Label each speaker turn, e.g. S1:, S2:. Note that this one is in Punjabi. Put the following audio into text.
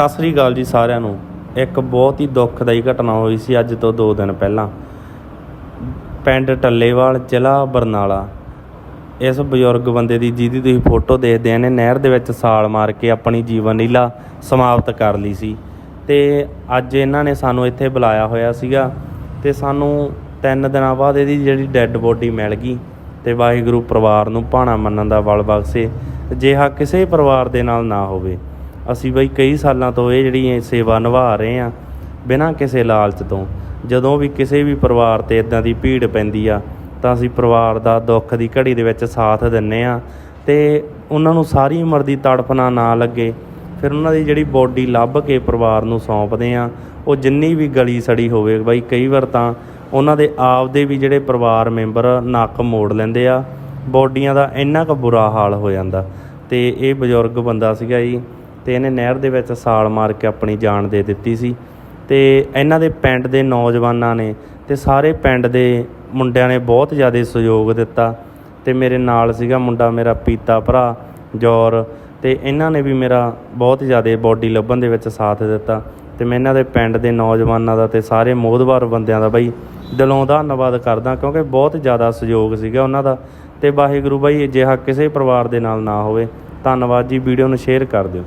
S1: ਸਤਿ ਸ੍ਰੀ ਅਕਾਲ ਜੀ ਸਾਰਿਆਂ ਨੂੰ। ਇੱਕ ਬਹੁਤ ਹੀ ਦੁੱਖਦਾਈ ਘਟਨਾ ਹੋਈ ਸੀ ਅੱਜ ਤੋਂ 2 ਦਿਨ ਪਹਿਲਾਂ। ਪਿੰਡ ਟੱਲੇਵਾਲ, ਜ਼ਿਲ੍ਹਾ ਬਰਨਾਲਾ। ਇਸ ਬਜ਼ੁਰਗ ਬੰਦੇ ਦੀ, ਜਿਹਦੀ ਤੁਸੀਂ ਫੋਟੋ ਦੇਖਦੇ ਆ ਨੇ ਨਹਿਰ ਦੇ ਵਿੱਚ ਸਾਲ ਮਾਰ ਕੇ ਆਪਣੀ ਜੀਵਨ ਲੀਲਾ ਸਮਾਪਤ ਕਰ ਲਈ ਸੀ। ਤੇ ਅੱਜ ਇਹਨਾਂ ਨੇ ਸਾਨੂੰ ਇੱਥੇ ਬੁਲਾਇਆ ਹੋਇਆ ਸੀਗਾ ਤੇ ਸਾਨੂੰ ਤਿੰਨ ਦਿਨਾਂ ਬਾਅਦ ਇਹਦੀ ਜਿਹੜੀ ਡੈੱਡ ਬੋਡੀ ਮਿਲ ਗਈ ਤੇ ਵਾਹਿਗੁਰੂ ਪਰਿਵਾਰ ਨੂੰ ਭਾਣਾ ਮੰਨਣ ਦਾ ਬਲ ਬਖਸ਼ੇ। ਜਿਹਾ ਕਿਸੇ ਪਰਿਵਾਰ ਦੇ ਨਾਲ ਨਾ ਹੋਵੇ। ਅਸੀਂ ਬਈ ਕਈ ਸਾਲਾਂ ਤੋਂ ਇਹ ਜਿਹੜੀ ਸੇਵਾ ਨਿਭਾ ਰਹੇ ਆ ਬਿਨਾਂ ਕਿਸੇ ਲਾਲਚ ਤੋਂ। ਜਦੋਂ ਵੀ ਕਿਸੇ ਵੀ ਪਰਿਵਾਰ ਤੇ ਇਦਾਂ ਦੀ ਭੀੜ ਪੈਂਦੀ ਆ, ਤਾਂ ਅਸੀਂ ਪਰਿਵਾਰ ਦਾ ਦੁੱਖ ਦੀ ਘੜੀ ਦੇ ਵਿੱਚ ਸਾਥ ਦਿੰਨੇ ਆ ਤੇ ਉਹਨਾਂ ਨੂੰ ਸਾਰੀ ਉਮਰ ਦੀ ਤੜਫਣਾ ਨਾ ਲੱਗੇ। ਫਿਰ ਉਹਨਾਂ ਦੀ ਜਿਹੜੀ ਬੋਡੀ ਲੱਭ ਕੇ ਪਰਿਵਾਰ ਨੂੰ ਸੌਂਪਦੇ ਆ ਉਹ ਜਿੰਨੀ ਵੀ ਗਲੀ ਸੜੀ ਹੋਵੇ, ਬਾਈ ਕਈ ਵਾਰ ਤਾਂ ਉਹਨਾਂ ਦੇ ਆਪਦੇ ਵੀ ਜਿਹੜੇ ਪਰਿਵਾਰ ਮੈਂਬਰ ਨੱਕ ਮੋੜ ਲੈਂਦੇ ਆ, ਬੋਡੀਆਂ ਦਾ ਇੰਨਾ ਕੁ ਬੁਰਾ ਹਾਲ ਹੋ ਜਾਂਦਾ। ਤੇ ਇਹ ਬਜ਼ੁਰਗ ਬੰਦਾ ਸੀਗਾ ਜੀ ਤੇ ਇਹਨੇ ਨਹਿਰ ਦੇ ਵਿੱਚ ਸਾਲ ਮਾਰ ਕੇ ਆਪਣੀ ਜਾਨ ਦੇ ਦਿੱਤੀ ਸੀ। ਤੇ ਇਹਨਾਂ ਦੇ ਪਿੰਡ ਦੇ ਨੌਜਵਾਨਾਂ ਨੇ ਤੇ ਸਾਰੇ ਪਿੰਡ ਦੇ ਮੁੰਡਿਆਂ ਨੇ ਬਹੁਤ ਜ਼ਿਆਦਾ ਸਹਿਯੋਗ ਦਿੱਤਾ। ਤੇ ਮੇਰੇ ਨਾਲ ਸੀਗਾ ਮੁੰਡਾ, ਮੇਰਾ ਪੀਤਾ ਭਰਾ ਜੌਰ ਤੇ ਇਹਨਾਂ ਨੇ ਵੀ ਮੇਰਾ ਬਹੁਤ ਜ਼ਿਆਦਾ ਬੋਡੀ ਲੱਭਣ ਦੇ ਵਿੱਚ ਸਾਥ ਦਿੱਤਾ। ਤੇ ਮੈਂ ਇਹਨਾਂ ਦੇ ਪਿੰਡ ਦੇ ਨੌਜਵਾਨਾਂ ਦਾ ਤੇ ਸਾਰੇ ਮੋਹਦਵਾਰ ਬੰਦਿਆਂ ਦਾ ਬਾਈ ਦਿਲੋਂ ਧੰਨਵਾਦ ਕਰਦਾ ਕਿਉਂਕਿ ਬਹੁਤ ਜ਼ਿਆਦਾ ਸਹਿਯੋਗ ਸੀਗਾ ਉਹਨਾਂ ਦਾ। ਤੇ ਵਾਹਿਗੁਰੂ ਬਾਈ, ਅਜਿਹਾ ਕਿਸੇ ਪਰਿਵਾਰ ਦੇ ਨਾਲ ਨਾ ਹੋਵੇ। ਧੰਨਵਾਦ ਜੀ, ਵੀਡੀਓ ਨੂੰ ਸ਼ੇਅਰ ਕਰ ਦਿਓ।